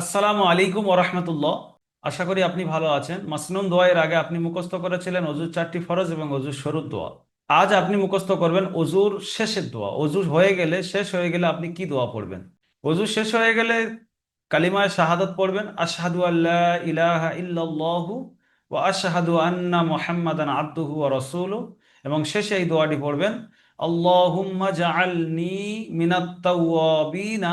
আসসালামু আলাইকুম ওরহমতুল্লাহ আশা করি আপনি ভালো আছেন। মাসনুন দোয়ার আগে আপনি মুখস্থ করেছিলেন অজুর চারটি ফরজ এবং অজুর শুরুর দোয়া। আজ আপনি মুখস্থ করবেন অজুর শেষের দোয়া। অজু হয়ে গেলে, শেষ হয়ে গেলে আপনি কি দোয়া পড়বেন? অজু শেষ হয়ে গেলে কালিমায় শাহাদাত পড়বেন, আশহাদু আল্লাহ ইলাহা ইল্লাল্লাহু ওয়া আশহাদু আন্না মুহাম্মাদান আবদুহু ওয়া রাসূলুহু। এবং শেষে এই দোয়াটি পড়বেন তাওয়াবিনা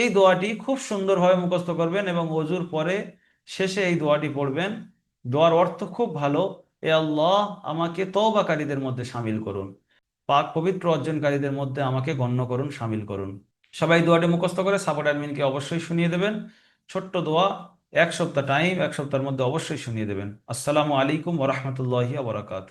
এই দোয়াটি খুব সুন্দরভাবে মুখস্থ করবেন এবং অজুর পরে শেষে এই দোয়াটি পড়বেন। দোয়ার অর্থ খুব ভালো। এ আল্লাহ, আমাকে তওবাকারীদের মধ্যে সামিল করুন। পাক পবিত্র অর্জনকারীদের মধ্যে আমাকে গণ্য করুন, সামিল করুন। সবাই দোয়াটি মুখস্থ করে সাপোর্ট অ্যাডমিনকে অবশ্যই শুনিয়ে দেবেন। ছোট্ট দোয়া, এক সপ্তাহ টাইম এক সপ্তাহের মধ্যে অবশ্যই শুনিয়ে দেবেন। আসসালামু আলাইকুম ওরহমতুল্লাহি আবরাকাত